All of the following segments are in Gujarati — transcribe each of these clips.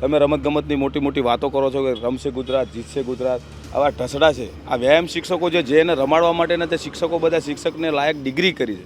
તમે રમતગમતની મોટી મોટી વાતો કરો છો કે રમશે ગુજરાત જીતશે ગુજરાત આવા ઢસડા છે. આ વ્યાયામ શિક્ષકો જે જેને રમાડવા માટેના તે શિક્ષકો બધા શિક્ષકને લાયક ડિગ્રી કરી છે.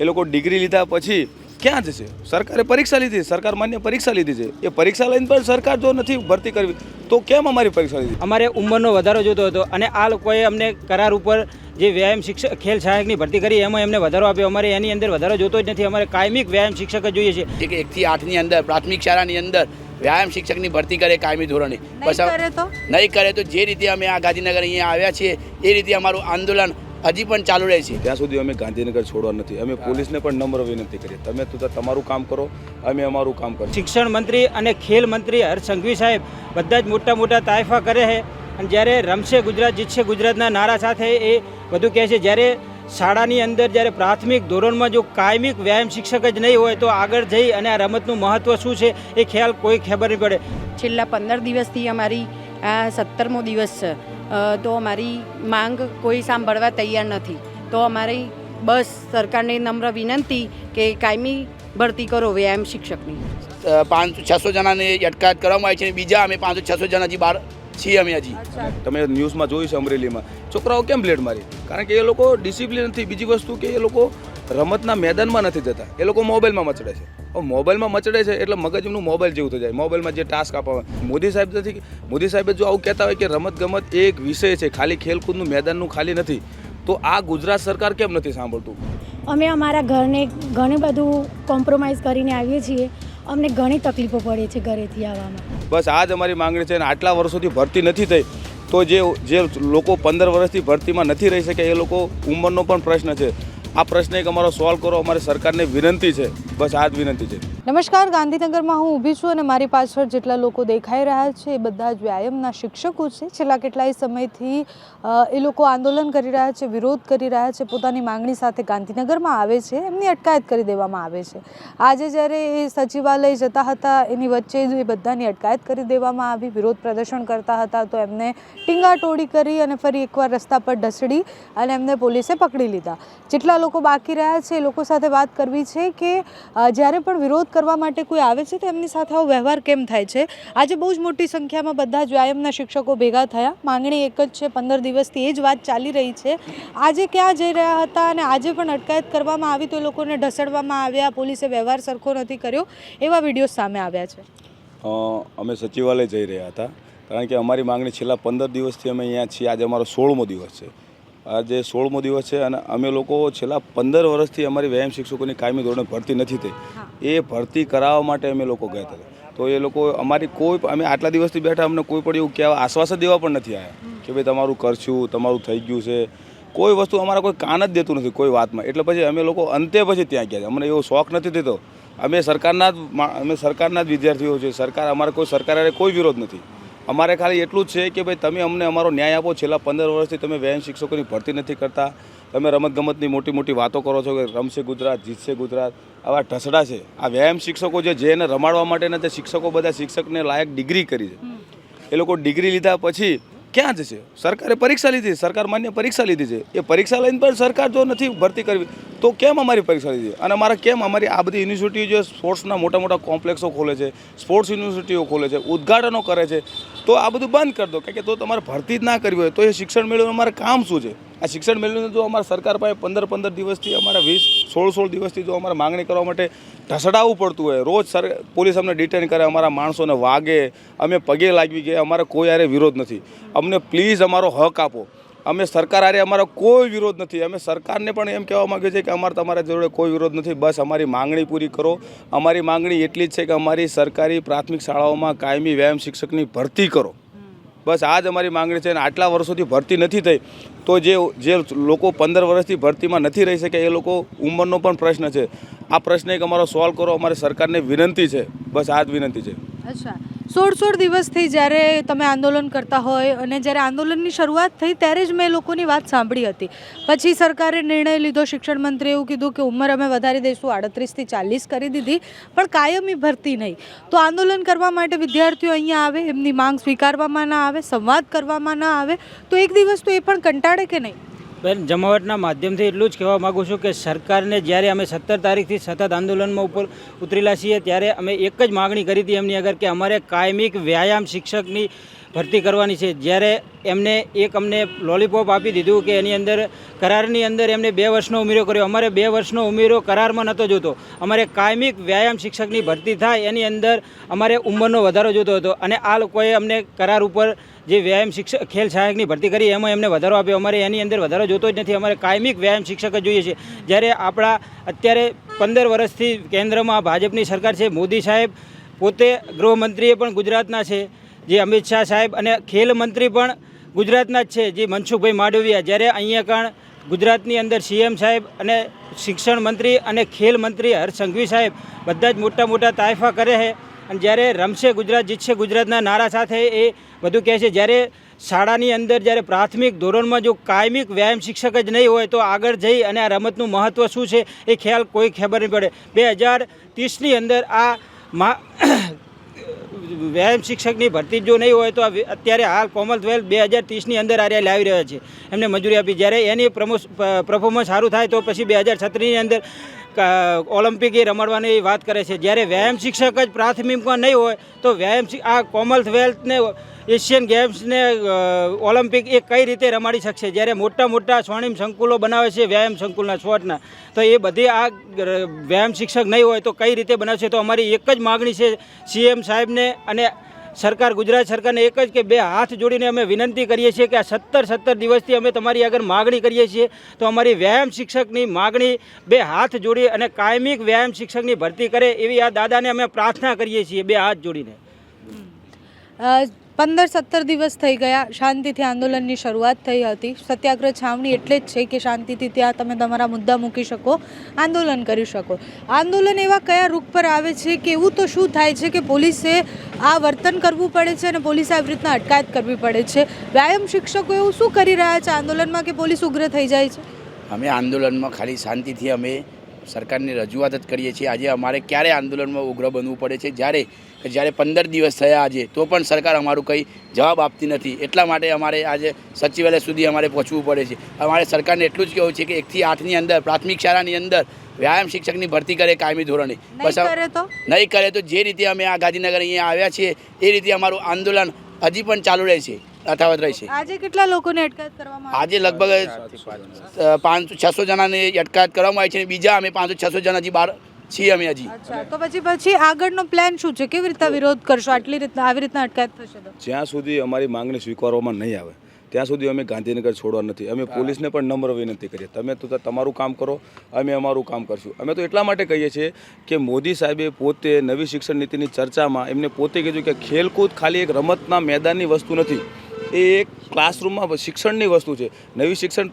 એ લોકો ડિગ્રી લીધા પછી ક્યાં જશે? સરકારે પરીક્ષા લીધી સરકાર માન્ય પરીક્ષા લીધી છે. એ પરીક્ષા લઈને પણ સરકાર જો નથી ભરતી કરવી તો કેમ અમારી પરીક્ષા લીધી? અમારે ઉંમરનો વધારો જોતો હતો અને આ લોકોએ અમને કરાર ઉપર જે વ્યાયામ શિક્ષક ખેલ સહાયકની ભરતી કરી એમાં એમને વધારો આપ્યો. અમારે એની અંદર વધારો જોતો જ નથી. અમારે કાયમિક વ્યાયામ શિક્ષક જ જોઈએ છે. કે એકથી આઠની અંદર પ્રાથમિક શાળાની અંદર વ્યાયામ શિક્ષકની ભરતી કરે કાયમી ધોરણે. બસ હવે- કરે તો? નહીં કરે તો જે રીતે અમે આ ગાંધીનગર અહીંયા આવ્યા છીએ એ રીતે અમારું આંદોલન હજી પણ ચાલુ રહે છે. ત્યાં સુધી અમે ગાંધીનગર છોડવા નથી. અમે પોલીસને પણ નમ્ર વિનંતી કરીએ. તમે તો તમારું કામ કરો અમે અમારું કામ કરો શિક્ષણ મંત્રી અને ખેલ મંત્રી હર્ષ સંઘવી સાહેબ બધા જ મોટા મોટા તાયફા કરે છે. અને જ્યારે રમશે ગુજરાત જીતશે ગુજરાતના નારા સાથે એ બધું કહે છે. જ્યારે શાળાની અંદર જ્યારે પ્રાથમિક ધોરણમાં જો કાયમિક વ્યાયામ શિક્ષક જ નહીં હોય તો આગળ જઈ અને આ રમતનું મહત્ત્વ શું છે એ ખ્યાલ કોઈ ખબર નહીં પડે. છેલ્લા પંદર દિવસથી અમારી આ સત્તરમો દિવસ છે. તો અમારી માંગ કોઈ સાંભળવા તૈયાર નથી. તો અમારી બસ સરકારને નમ્ર વિનંતી કે કાયમી ભરતી કરો વ્યાયામ શિક્ષકની. પાંચસો છસો જણાને અટકાયત કરવામાં આવી છે અને બીજા અમે પાંચસો છસો જણા હજી બહાર છીએ અમે હજી. તમે ન્યૂઝમાં જોયું છે અમરેલીમાં. છોકરાઓ કેમ બ્લેડ મારી? કારણ કે એ લોકો ડિસિપ્લિન નથી. બીજી વસ્તુ કે એ લોકો રમતના મેદાનમાં નથી જતા. એ લોકો મોબાઈલમાં મચડે છે. મોબાઈલમાં મચડે છે એટલે મગજ એમનું મોબાઈલ જેવું થઈ જાય. મોબાઈલમાં જે ટાસ્ક આપવા મોદી સાહેબ નથી મોદી સાહેબે જો આવું કહેતા હોય કે રમત ગમત એક વિષય છે ખાલી ખેલકૂદનું મેદાનનું ખાલી નથી તો આ ગુજરાત સરકાર કેમ નથી સાંભળતું? અમે અમારા ઘરને ઘણું બધું કોમ્પ્રોમાઇઝ કરીને આવીએ છીએ. અમને ઘણી તકલીફો પડે છે ઘરેથી આવવામાં. બસ આ જ અમારી માંગણી છે અને આટલા વર્ષોથી ભરતી નથી થઈ, તો જે જે લોકો પંદર વર્ષથી ભરતીમાં નથી રહી શકે એ લોકો ઉંમરનો પણ પ્રશ્ન છે. આ પ્રશ્ન એક અમારો સોલ્વ કરો, અમારી સરકારને વિનંતી છે. બસ આ જ વિનંતી છે. નમસ્કાર, ગાંધીનગરમાં હું ઊભી છું અને મારી પાછળ જેટલા લોકો દેખાઈ રહ્યા છે એ બધા જ વ્યાયામના શિક્ષકો છે. છેલ્લા કેટલાય સમયથી એ લોકો આંદોલન કરી રહ્યા છે, વિરોધ કરી રહ્યા છે, પોતાની માંગણી સાથે ગાંધીનગરમાં આવે છે, એમની અટકાયત કરી દેવામાં આવે છે. આજે જ્યારે એ સચિવાલય જતા હતા, એની વચ્ચે જ એ બધાની અટકાયત કરી દેવામાં આવી, વિરોધ પ્રદર્શન કરતા હતા, તો એમને ટીંગાટોળી કરી અને ફરી એકવાર રસ્તા પર ઢસડી અને એમને પોલીસે પકડી લીધા. જેટલા લોકો બાકી રહ્યા છે, એ લોકો સાથે વાત કરવી છે કે જ્યારે પણ વિરોધ કરવા માટે કોઈ આવે છે? તો એમની સાથે આવો વ્યવહાર કેમ થાય છે? આજે બહુ જ મોટી સંખ્યામાં બધા જ વ્યાયામના શિક્ષકો ભેગા થયા. માંગણી એક જ છે, પંદર દિવસથી એ જ વાત ચાલી રહી છે. આજે ક્યાં જઈ રહ્યા હતા અને આજે પણ અટકાયત કરવામાં આવી તો એ લોકોને ઢસડવામાં આવ્યા, પોલીસે વ્યવહાર સરખો નથી કર્યો, એવા વીડિયો સામે આવ્યા છે. અમે સચિવાલય જઈ રહ્યા હતા. કારણ કે અમારી માંગણી છેલ્લા પંદર દિવસથી અમે અહીંયા છીએ. આજે અમારો સોળમો દિવસ છે. આજે સોળમો દિવસ છે અને અમે લોકો છેલ્લા પંદર વર્ષથી અમારી વ્યાયામ શિક્ષકોની કાયમી ધોરણે ભરતી નથી થઈ. એ ભરતી કરાવવા માટે અમે લોકો ગયા હતા. તો એ લોકો અમારી કોઈ અમે આટલા દિવસથી બેઠા અમને કોઈ પણ એવું કહેવા આશ્વાસન દેવા પણ નથી આવ્યા કે ભાઈ તમારું કરશું તમારું થઈ ગયું છે. કોઈ વસ્તુ અમારા કોઈ કાન જ દેતું નથી કોઈ વાતમાં. એટલે પછી અમે લોકો અંતે પછી ત્યાં ગયા. અમને એવો શોખ નથી થતો. અમે સરકારના જ અમે સરકારના જ વિદ્યાર્થીઓ છે સરકાર અમારે કોઈ સરકારે કોઈ વિરોધ નથી. અમારે ખાલી એટલું જ છે કે ભાઈ તમે અમને અમારો ન્યાય આપો. છેલ્લા પંદર વર્ષથી તમે વ્યાયામ શિક્ષકોની ભરતી નથી કરતા. તમે રમતગમતની મોટી મોટી વાતો કરો છો કે રમશે ગુજરાત જીતશે ગુજરાત. આવા ઢસડા છે. આ વ્યાયામ શિક્ષકો જે જેને રમાડવા માટેના તે શિક્ષકો બધા શિક્ષકને લાયક ડિગ્રી કરી છે. એ લોકો ડિગ્રી લીધા પછી ક્યાં જશે? સરકારે પરીક્ષા લીધી સરકાર માન્ય પરીક્ષા લીધી છે. એ પરીક્ષા લઈને પણ સરકાર જો નથી ભરતી કરવી તો કેમ અમારી પરીક્ષા લીધી? અને અમારા કેમ અમારી આ બધી યુનિવર્સિટીઓ જે સ્પોર્ટ્સના મોટા મોટા કોમ્પ્લેક્સો ખોલે છે સ્પોર્ટ્સ યુનિવર્સિટીઓ ખોલે છે, ઉદ્ઘાટનો કરે છે, તો આ બધું બંધ કરી દો. કારણ કે તો તમારે ભરતી જ ના કરવી હોય, તો એ શિક્ષણ મેળવીને અમારે કામ શું છે? આ શિક્ષણ મેળવીને જો અમારા સરકાર પાસે પંદર પંદર દિવસથી અમારા વીસ, સોળ સોળ દિવસથી જો અમારે માગણી કરવા માટે ઢસડાવવું પડતું હોય, રોજ સર, પોલીસ અમને ડિટેન કરે, અમારા માણસોને વાગે, અમે પગે લાગવી ગયા, અમારે કોઈ હારે વિરોધ નથી. અમને પ્લીઝ અમારો હક આપો. અમે સરકાર હારે અમારો કોઈ વિરોધ નથી. અમે સરકારને પણ એમ કહેવા માંગીએ છીએ કે અમારે તમારા જોડે કોઈ વિરોધ નથી. બસ અમારી માંગણી પૂરી કરો. અમારી માંગણી એટલી જ છે કે અમારી સરકારી પ્રાથમિક શાળાઓમાં કાયમી વ્યાયામ શિક્ષકની ભરતી કરો. બસ આ જ અમારી માંગણી છે અને આટલા વર્ષોથી ભરતી નથી થઈ. તો જે જે લોકો પંદર વર્ષથી ભરતીમાં નથી રહી શકે એ લોકો ઉંમરનો પણ પ્રશ્ન છે. આ પ્રશ્ન એક અમારો સોલ્વ કરો. અમારી સરકારને વિનંતી છે. બસ આ જ વિનંતી છે. અચ્છા. સોળ સોળ દિવસથી જ્યારે તમે આંદોલન કરતા હોય અને જ્યારે આંદોલનની શરૂઆત થઈ ત્યારે જ મેં લોકોની વાત સાંભળી હતી. પછી સરકારે નિર્ણય લીધો, શિક્ષણ મંત્રી એવું કીધું કે ઉંમર અમે વધારી દઈશું, આડત્રીસથી ચાલીસ કરી દીધી, પણ કાયમી ભરતી નહીં. તો આંદોલન કરવા માટે વિદ્યાર્થીઓ અહીંયા આવે, એમની માંગ સ્વીકારવામાં ના આવે, સંવાદ કરવામાં ના આવે, તો એક દિવસ તો એ પણ કંટાળે કે નહીં? બેન, જમાવટના માધ્યમથી એટલું જ કહેવા માગું છું કે સરકારને જ્યારે અમે સત્તર તારીખથી સતત આંદોલનમાં ઉપર ઉતરેલા છીએ, ત્યારે અમે એક જ માગણી કરી હતી એમની આગળ કે અમારે કાયમિક વ્યાયામ શિક્ષકની ભરતી કરવાની છે. જ્યારે એમને એક અમને લોલીપોપ આપી દીધું કે એની અંદર, કરારની અંદર એમને બે વર્ષનો ઉમેરો કર્યો. અમારે બે વર્ષનો ઉમેરો કરારમાં નહોતો જોતો. અમારે કાયમિક વ્યાયામ શિક્ષકની ભરતી થાય, એની અંદર અમારે ઉંમરનો વધારો જોતો હતો. અને આ લોકોએ અમને કરાર ઉપર જે વ્યાયામ શિક્ષક, ખેલ સહાયકની ભરતી કરી, એમાં એમને વધારો આપ્યો. અમારે એની અંદર વધારો જોતો જ નથી. અમારે કાયમિક વ્યાયામ શિક્ષક જ જોઈએ છે. જ્યારે આપણા અત્યારે પંદર વર્ષથી કેન્દ્રમાં ભાજપની સરકાર છે, મોદી સાહેબ પોતે ગૃહમંત્રીએ પણ ગુજરાતના છે. જે અમિત શાહ સાહેબ અને ખેલ મંત્રી પણ ગુજરાતના જ છે, જે મનસુખભાઈ માંડવિયા. જ્યારે અહીંયા કણ ગુજરાતની અંદર સીએમ સાહેબ અને શિક્ષણ મંત્રી અને ખેલ મંત્રી હર્ષ સંઘવી સાહેબ બધા જ મોટા મોટા તાયફા કરે છે. અને જ્યારે રમશે ગુજરાત, જીતશે ગુજરાતના નારા સાથે એ બધું કહે છે. જ્યારે શાળાની અંદર જ્યારે પ્રાથમિક ધોરણમાં જો કાયમિક વ્યાયામ શિક્ષક જ નહીં હોય તો આગળ જઈ અને આ રમતનું મહત્ત્વ શું છે એ ખ્યાલ કોઈ ખબર નહીં પડે. બે હજાર ત્રીસની અંદર આ વ્યાયામ શિક્ષકની ભરતી જો નહીં હોય તો અત્યારે હાલ કોમનવેલ્થ બે હજાર ત્રીસની અંદર આર્યા લાવી રહ્યા છે. એમને મજૂરી આપી. જ્યારે એની પ્રમો પરફોર્મન્સ સારું થાય તો પછી બે હજાર છત્રીસની અંદર ઓલિમ્પિક એ રમાડવાની વાત કરે છે. જ્યારે વ્યાયામ શિક્ષક જ પ્રાથમિકમાં નહીં હોય, તો વ્યાયામ આ કોમનવેલ્થને એશિયન ગેમ્સને ઓલિમ્પિક એ કઈ રીતે રમાડી શકશે? જ્યારે મોટા મોટા સ્વર્ણિમ સંકુલો બનાવે છે વ્યાયામ સંકુલના સ્પોર્ટના તો એ બધી આ વ્યાયામ શિક્ષક નહીં હોય તો કઈ રીતે બનાવશે? તો અમારી એક જ માગણી છે, સીએમ સાહેબને અને સરકાર, ગુજરાત સરકારને એક જ કે બે હાથ જોડીને અમે વિનંતી કરીએ છીએ કે આ સત્તર સત્તર દિવસથી અમે તમારી આગળ માગણી કરીએ છીએ. તો અમારી વ્યાયામ શિક્ષકની માગણી બે હાથ જોડી અને કાયમિક વ્યાયામ શિક્ષકની ભરતી કરે એવી આ દાદાને અમે પ્રાર્થના કરીએ છીએ બે હાથ જોડીને. પંદર સત્તર દિવસ થઈ ગયા શાંતિથી આંદોલનની શરૂઆત થઈ હતી. સત્યાગ્રહ છાવણી એટલે જ છે કે શાંતિથી ત્યાં તમે તમારા મુદ્દા મૂકી શકો, આંદોલન કરી શકો. આંદોલન એવા કયા રૂપ પર આવે છે કે એવું તો શું થાય છે કે પોલીસે આ વર્તન કરવું પડે છે અને પોલીસે આવી રીતના અટકાયત કરવી પડે છે? વ્યાયામ શિક્ષકો એવું શું કરી રહ્યા છે આંદોલનમાં કે પોલીસ ઉગ્ર થઈ જાય છે? અમે આંદોલનમાં ખાલી શાંતિથી અમે સરકારની રજૂઆત જ કરીએ છીએ. આજે અમારે ક્યારે આંદોલનમાં ઉગ્ર બનવું પડે છે? જ્યારે જ્યારે પંદર દિવસ થયા આજે તો પણ સરકાર અમારું કંઈ જવાબ આપતી નથી. એટલા માટે અમારે આજે સચિવાલય સુધી અમારે પહોંચવું પડે છે. અમારે સરકારને એટલું જ કહેવું છે કે એકથી આઠની અંદર પ્રાથમિક શાળાની અંદર વ્યાયામ શિક્ષકની ભરતી કરે કાયમી ધોરણે. નહીં કરે તો? નહીં કરે તો જે રીતે અમે આ ગાંધીનગર અહીંયા આવ્યા છીએ એ રીતે અમારું આંદોલન હજી પણ ચાલુ રહેશે યથાવત રહેશે આજે કેટલા લોકોને અટકાયત કરવામાં આજે લગભગ પાંચસો છસો જણાને અટકાયત કરવામાં આવી છે અને બીજા અમે પાંચસો છસો જણા હજી બહાર છીએ અમે હજી. અચ્છા તો પછી પછી આગળનો પ્લાન શું છે? કેવી રીતના વિરોધ કરશો? આટલી રીતના આવી રીતના અટકાયત થશે તો? જ્યાં સુધી અમારી માંગણી સ્વીકારવામાં નહીં આવે ત્યાં સુધી અમે ગાંધીનગર છોડવા નથી. અમે પોલીસને પણ નમ્ર વિનંતી કરીએ. તમે તો તમારું કામ કરો અમે અમારું કામ કરશું. અમે તો એટલા માટે કહીએ છીએ કે મોદી સાહેબે પોતે નવી શિક્ષણ નીતિની ચર્ચામાં એમને પોતે કીધું કે ખેલકૂદ ખાલી એક રમતના મેદાનની વસ્તુ નથી એ એક ક્લાસરૂમમાં શિક્ષણની વસ્તુ છે. નવી શિક્ષણ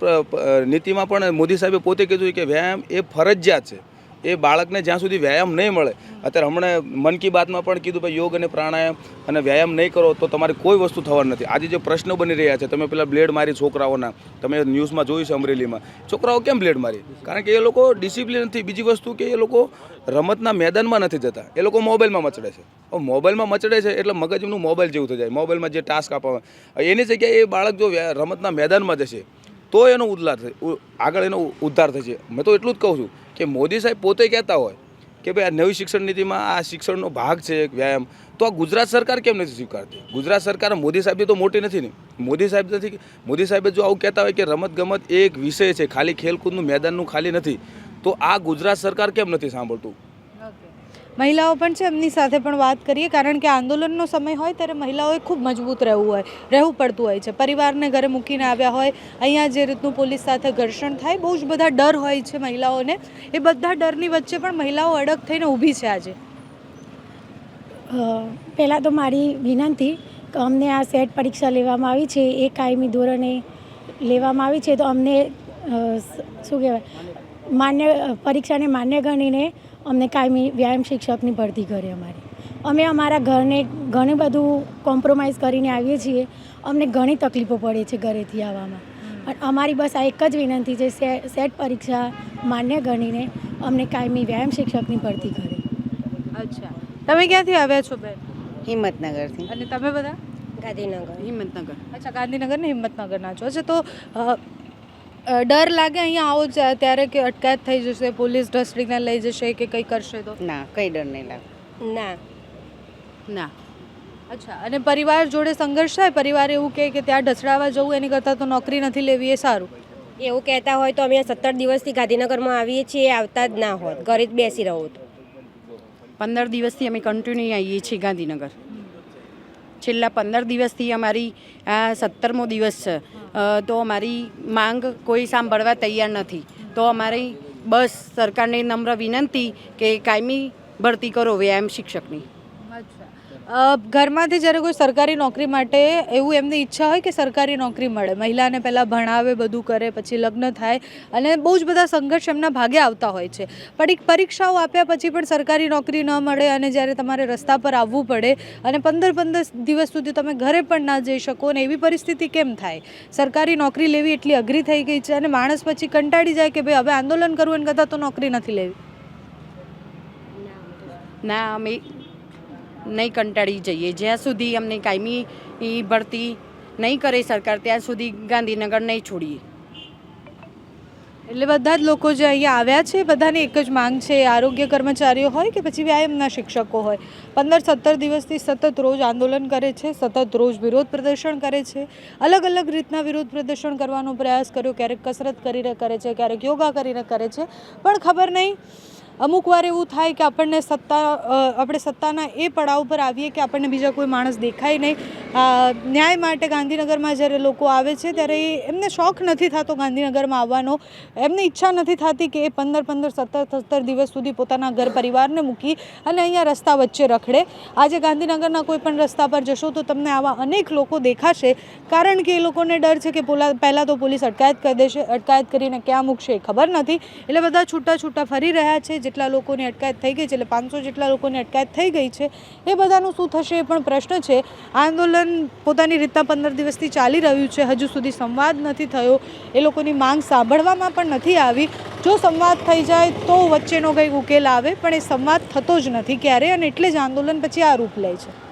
નીતિમાં પણ મોદી સાહેબે પોતે કીધું કે વ્યાયામ એ ફરજિયાત છે. એ બાળકને જ્યાં સુધી વ્યાયામ નહીં મળે, અત્યારે હમણાં મન કી બાતમાં પણ કીધું, ભાઈ, યોગ અને પ્રાણાયામ અને વ્યાયામ નહીં કરો તો તમારે કોઈ વસ્તુ થવાની નથી. આજે જે પ્રશ્નો બની રહ્યા છે, તમે પેલા બ્લેડ મારી છોકરાઓના, તમે ન્યૂઝમાં જોયું છે અમરેલીમાં. છોકરાઓ કેમ બ્લેડ મારી? કારણ કે એ લોકો ડિસિપ્લિન નથી. બીજી વસ્તુ કે એ લોકો રમતના મેદાનમાં નથી જતા. એ લોકો મોબાઈલમાં મચડે છે. મોબાઈલમાં મચડે છે એટલે મગજ મોબાઈલ જેવું થઈ જાય. મોબાઈલમાં જે ટાસ્ક આપવામાં એની જગ્યાએ એ બાળક જો રમતના મેદાનમાં જશે, તો એનો ઉદ્ધાર થાય. આગળ એનો ઉદ્ધાર થશે. મેં તો એટલું જ કહું છું. કે મોદી સાહેબ પોતે કહેતા હોય કે ભાઈ આ નવી શિક્ષણ નીતિમાં આ શિક્ષણનો ભાગ છે વ્યાયામ. તો આ ગુજરાત સરકાર કેમ નથી સ્વીકારતી? ગુજરાત સરકાર મોદી સાહેબની તો મોટી નથી ને. મોદી સાહેબ નથી મોદી સાહેબે જો આવું કહેતા હોય કે રમત ગમત એક વિષય છે, ખાલી ખેલકૂદનું મેદાનનું ખાલી નથી. તો આ ગુજરાત સરકાર કેમ નથી સાંભળતું? મહિલાઓ પણ છે, એમની સાથે પણ વાત કરીએ. કારણ કે આંદોલનનો સમય હોય ત્યારે મહિલાઓએ ખૂબ મજબૂત રહેવું હોય, રહેવું પડતું હોય છે. પરિવારને ઘરે મૂકીને આવ્યા હોય, અહીંયા જે રીતનું પોલીસ સાથે ઘર્ષણ થાય, બહુ જ બધા ડર હોય છે મહિલાઓને. એ બધા ડરની વચ્ચે પણ મહિલાઓ અડગ થઈને ઊભી છે આજે. પહેલાં તો મારી વિનંતી, કે અમને આ સેટ પરીક્ષા લેવામાં આવી છે, એ કાયમી ધોરણે લેવામાં આવી છે. તો અમને શું કહેવાય? માન્ય પરીક્ષાને માન્ય ગણીને અમને કાયમી વ્યાયામ શિક્ષકની ભરતી કરી અમારી. અમે અમારા ઘરને ઘણું બધું કોમ્પ્રોમાઇઝ કરીને આવીએ છીએ. અમને ઘણી તકલીફો પડે છે ઘરેથી આવવામાં. પણ અમારી બસ આ એક જ વિનંતી છે સે- સેટ પરીક્ષા માન્ય ગણીને અમને કાયમી વ્યાયામ શિક્ષકની ભરતી કરે. અચ્છા. તમે ક્યાંથી આવ્યા છો બેન? હિંમતનગરથી. અને તમે બધા? ગાંધીનગર. હિંમતનગર. અચ્છા ગાંધીનગર ને હિંમતનગરના છો. અચ્છા તો ડર લાગે અહીંયા આવો જ- ત્યારે કે અટકાયત થઈ જશે પોલીસ ડિસ્ટ્રિક્ટને લઈ જશે કે કંઈ કરશે તો? ના કંઈ ડર નહીં લાગે. ના? ના. અચ્છા અને પરિવાર જોડે સંઘર્ષ થાય? પરિવાર એવું કહે કે ત્યાં ઢસડાવા જવું એની કરતાં તો નોકરી નથી લેવી એ સારું. એવું કહેતા હોય તો અમે સત્તર દિવસથી ગાંધીનગરમાં આવીએ છીએ આવતા જ ના હોત. ઘરે જ બેસી રહો તો. પંદર દિવસથી અમે કન્ટિન્યુ આવીએ છીએ ગાંધીનગર. છેલ્લા પંદર દિવસથી અમારી આ સત્તરમો દિવસ છે. તો અમારી માંગ કોઈ સાંભળવા તૈયાર નથી. તો અમારી બસ સરકારને નમ્ર વિનંતી કે કાયમી ભરતી કરો વ્યાયામ શિક્ષકની. ઘરમાંથી જ્યારે કોઈ સરકારી નોકરી માટે એવું એમની ઈચ્છા હોય કે સરકારી નોકરી મળે, મહિલાને પહેલાં ભણાવે, બધું કરે, પછી લગ્ન થાય અને બહુ જ બધા સંઘર્ષ એમના ભાગે આવતા હોય છે. પણ એક પરીક્ષાઓ આપ્યા પછી પણ સરકારી નોકરી ન મળે અને જ્યારે તમારે રસ્તા પર આવવું પડે અને પંદર પંદર દિવસ સુધી તમે ઘરે પણ ના જઈ શકો ને એવી પરિસ્થિતિ કેમ થાય? સરકારી નોકરી લેવી એટલી અઘરી થઈ ગઈ છે અને માણસ પછી કંટાળી જાય કે ભાઈ હવે આંદોલન કરવું એને કરતાં તો નોકરી નથી લેવી. ના, અમે નહીં કંટાળી જઈએ. જ્યાં સુધી અમને કાયમી ભરતી નહીં કરે સરકાર, ત્યાં સુધી ગાંધીનગર નહીં છોડીએ. એટલે બધા જ લોકો જે અહીંયા આવ્યા છે, બધાની એક જ માંગ છે, આરોગ્ય કર્મચારીઓ હોય કે પછી વ્યાયામના શિક્ષકો હોય. પંદર સત્તર દિવસથી સતત રોજ આંદોલન કરે છે, સતત રોજ વિરોધ પ્રદર્શન કરે છે. અલગ અલગ રીતના વિરોધ પ્રદર્શન કરવાનો પ્રયાસ કર્યો, ક્યારેક કસરત કરીને કરે છે, ક્યારેક યોગા કરીને કરે છે. પણ ખબર નહીં અમુક વાર એવું થાય કે આપણને સત્તા આપણે સત્તાના એ પડાવ પર આવીએ કે આપણને બીજા કોઈ માણસ દેખાય નહીં. ન્યાય માટે ગાંધીનગરમાં જ્યારે લોકો આવે છે ત્યારે એ એમને શોખ નથી થતો ગાંધીનગરમાં આવવાનો. એમને ઈચ્છા નથી થતી કે એ પંદર પંદર સત્તર સત્તર દિવસ સુધી પોતાના ઘર પરિવારને મૂકી અને અહીંયા રસ્તા વચ્ચે રખડે. આજે ગાંધીનગરના કોઈ પણ રસ્તા પર જશો તો તમને આવા અનેક લોકો દેખાશે. કારણ કે એ લોકોને ડર છે કે પોલા, પહેલાં તો પોલીસ અટકાયત કરી દેશે, અટકાયત કરીને ક્યાં મૂકશે ખબર નથી. એટલે બધા છૂટા છૂટા ફરી રહ્યા છે. જેટલા લોકોની અટકાયત થઈ ગઈ છે, એટલે પાંચસો જેટલા લોકોની અટકાયત થઈ ગઈ છે, એ બધાનું શું થશે એ પણ પ્રશ્ન છે. આંદોલન પોતાની રીતના પંદર દિવસથી ચાલી રહ્યું છે, હજુ સુધી સંવાદ નથી થયો, એ લોકોની માંગ સાંભળવામાં પણ નથી આવી. જો સંવાદ થઈ જાય તો વચ્ચેનો કંઈક ઉકેલ આવે, પણ એ સંવાદ થતો જ નથી ક્યારે અને એટલે જ આંદોલન પછી આ રૂપ લે છે.